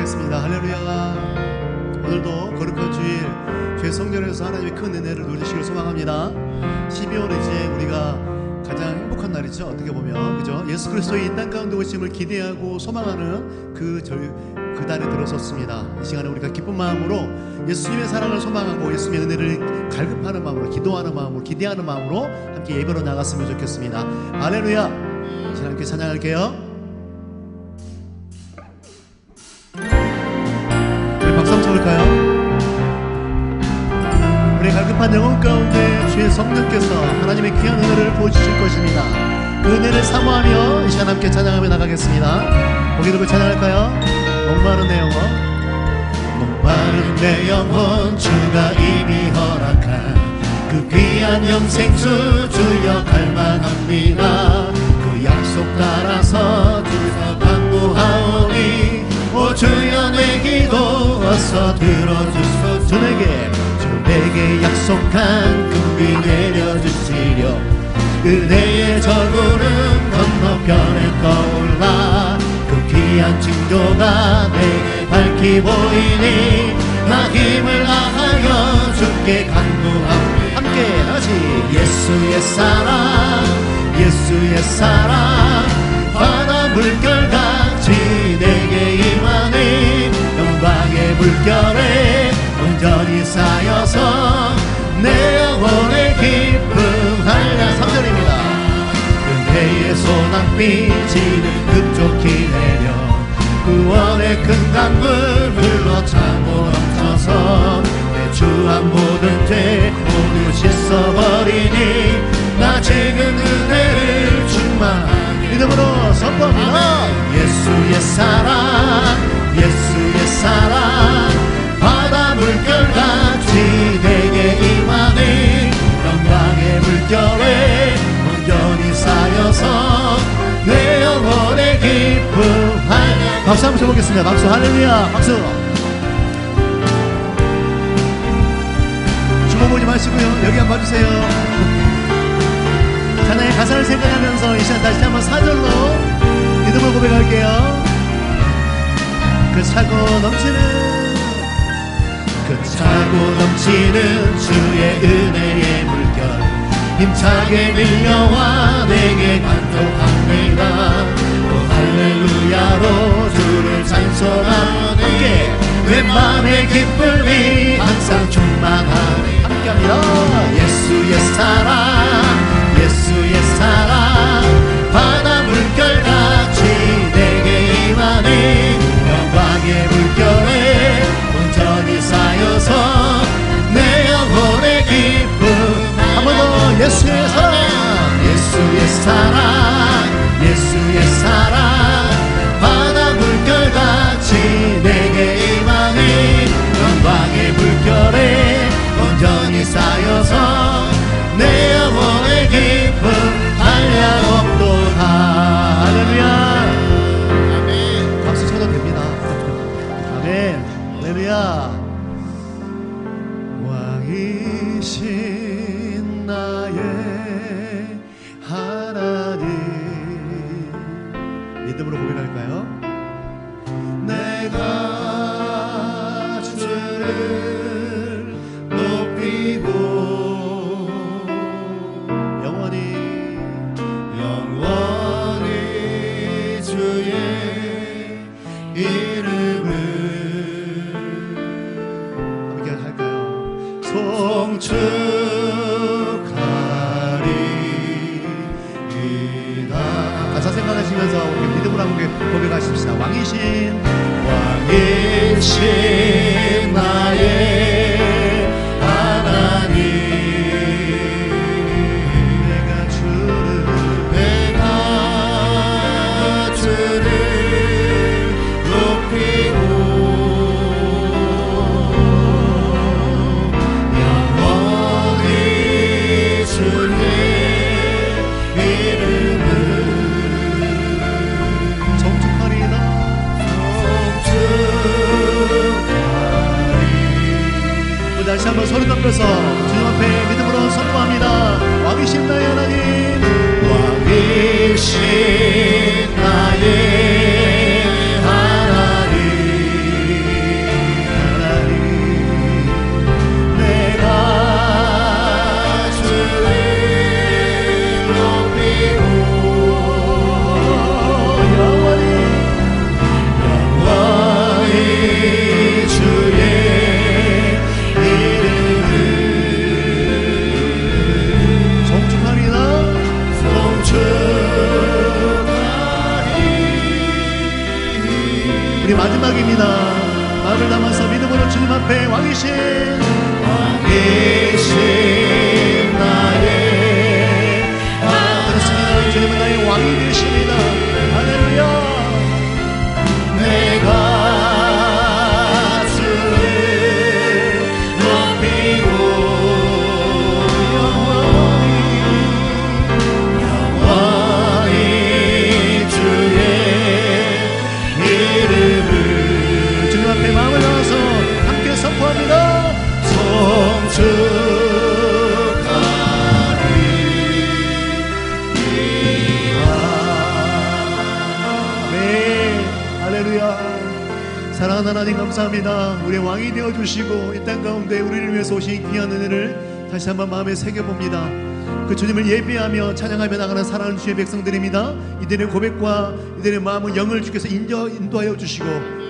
인사하겠습니다. 할렐루야. 오늘도 거룩한 주일 주의 성전에서 하나님의 큰 은혜를 누리시길 소망합니다. 12월 이제 우리가 가장 행복한 날이죠. 어떻게 보면 그죠? 예수 그리스도의 이 땅 가운데 오심을 기대하고 소망하는 그 절, 그 달에 들어섰습니다. 이 시간에 우리가 기쁜 마음으로 예수님의 사랑을 소망하고 예수님의 은혜를 갈급하는 마음으로 기도하는 마음으로 기대하는 마음으로 함께 예배로 나갔으면 좋겠습니다. 할렐루야. 자, 함께 찬양할게요. 보여주실 것입니다. 그 은혜를 사모하며 이 시간 함께 찬양하며 나가겠습니다. 고개 들고 찬양할까요? 목마른 내 영혼 목마른 내 영혼 주가 이미 허락한 그 귀한 영생수 주여 갈망합니다 그 약속 따라서 주사 간구하오니 오 주여 내 기도 와서 들어주소서 주 내게 주 내게 약속한 금비 내려주시려 그대의 저구름 건너편에 떠올라. 그 귀한 징조가 내게 밝히 보이니 나 힘을 다하여 주께 간구합니다 함께 다같이 예수의 사랑 예수의 사랑. 바다 물결같이 내게 임하니 영광의 물결에 온전히 쌓여서 내 영혼의 기 소낙비 지는 급속히 내려. 구원의 큰 강물 박수 한번 쳐보겠습니다. 박수 할렐루야. 박수. 주모 보지 마시고요. 여기 한번 봐주세요. 찬양의 가사를 생각하면서 이 시간 다시 한번 사절로 믿음을 고백할게요. 그 차고 넘치는 그 차고 넘치는 주의 은혜의 물결. 힘차게 밀려와 내게 간통합니다. 오 할렐루야로 주를 찬송하는 함께 내 맘의 기쁨이 항상 충만하네. 함께합니다. 예수의 사랑 물 주 다시 한번 소리 높여서 주님 앞에 믿음으로 선포합니다. 왕이신 나의 하나님. 왕이신 마지막입니다. 마음을 담아서 믿음으로 주님 앞에 왕이신 왕이신 감사합니다. 우리의 왕이 되어 주시고 이 땅 가운데 우리를 위해서 오신 귀한 은혜를 다시 한번 마음에 새겨 봅니다. 그 주님을 예배하며 찬양하며 나가는 사랑하는 주의 백성들입니다. 이들의 고백과 이들의 마음을 영을 주께서 인도, 인도하여 주시고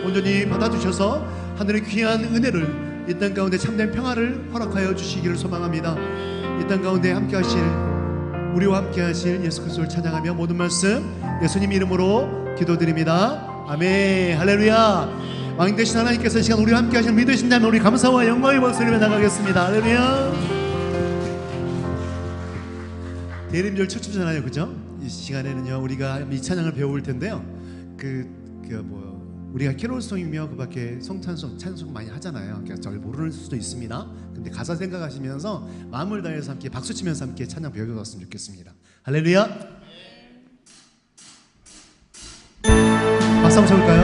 온전히 받아주셔서 하늘의 귀한 은혜를 이 땅 가운데 참된 평화를 허락하여 주시기를 소망합니다. 이 땅 가운데 함께 하실 우리와 함께 하실 예수 그리스도를 찬양하며 모든 말씀 예수님 이름으로 기도드립니다. 아멘. 할렐루야. 왕 되신 하나님께서 이 시간 우리와 함께 하시는 믿으신다면 우리 감사와 영광의 박수를 나가겠습니다. 할렐루야. 대림절 첫 주잖아요, 그죠? 이 시간에는요 우리가 이 찬양을 배울 텐데요. 그, 그뭐 우리가 캐롤송이며 그 밖에 성찬송, 찬송 많이 하잖아요. 그러니까 잘 모르는 수도 있습니다. 근데 가사 생각하시면서 마음을 다해서 함께 박수 치면서 함께 찬양 배워봤으면 좋겠습니다. 할렐루야. 박수 한번 쳐볼까요?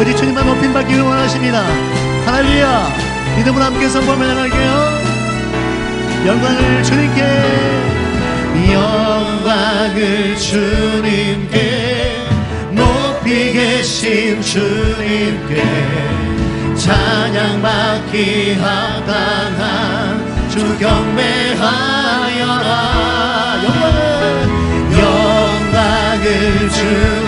오직 주님만 높임 받기를 원하십니다. 할렐루야. 믿음으로 함께 선포하며 나갈게요. 영광을 주님께 영광을 주님께 높이 계신 주님께 찬양받기 합당한 주 경배하여라 영광을 영광을 주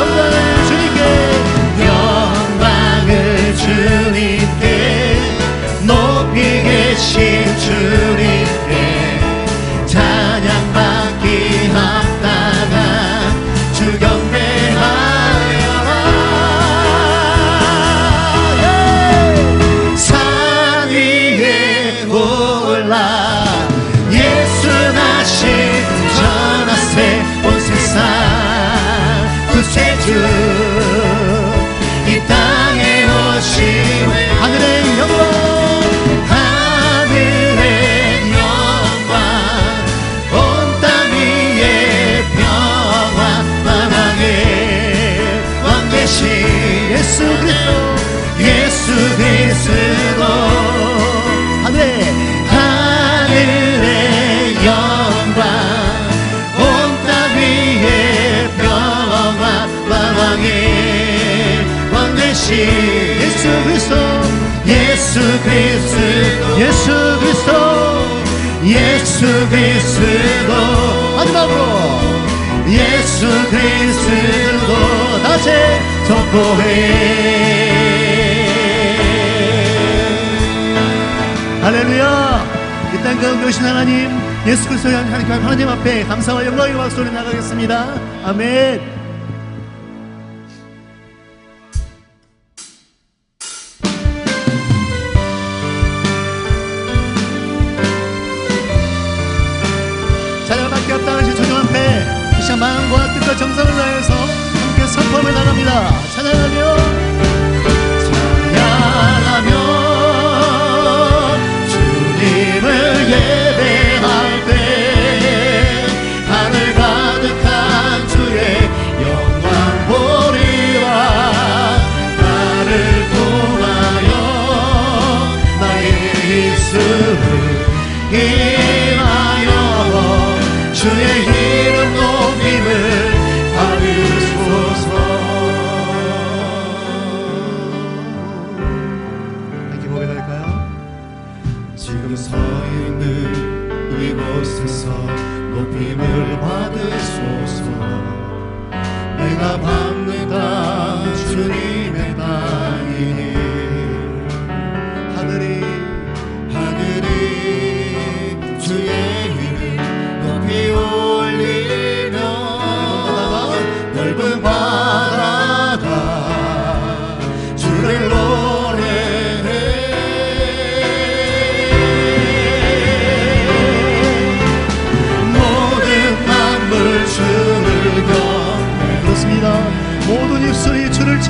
만왕의 왕 되신 예수 그리스도 예수 그리스도 예수 그리스도 예수 그리스도. 마지막으로 예수 그리스도 다시 선포해. 할렐루야. 이 땅 가운데 오신 하나님 예수 그리스도의 하나님, 하나님 앞에 감사와 영광의 박수를 나가겠습니다. 아멘 내가 밟는 땅 주님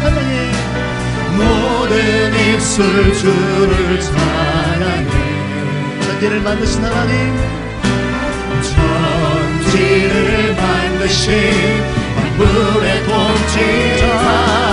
찬양해. 모든 입술 주를 찬양해. 천지를 만드신 하나님 천지를 만드신 만물의 통치자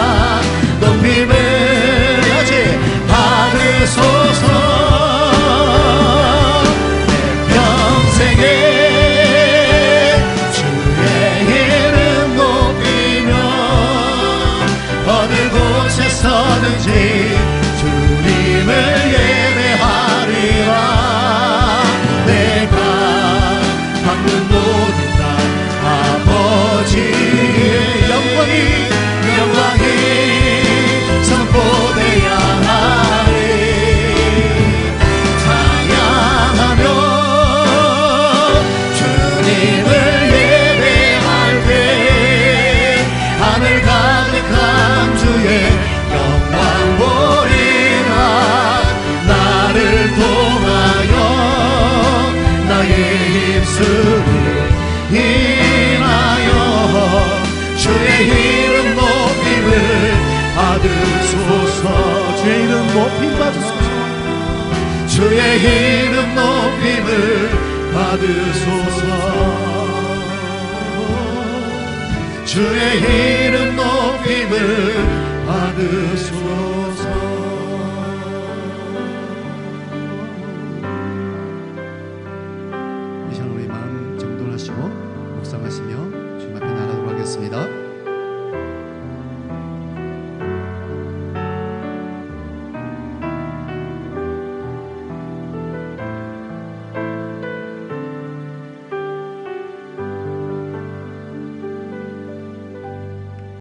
주의 이름 높임을 받으소서. 주의 이름 높임을 받으소서. 주의 이름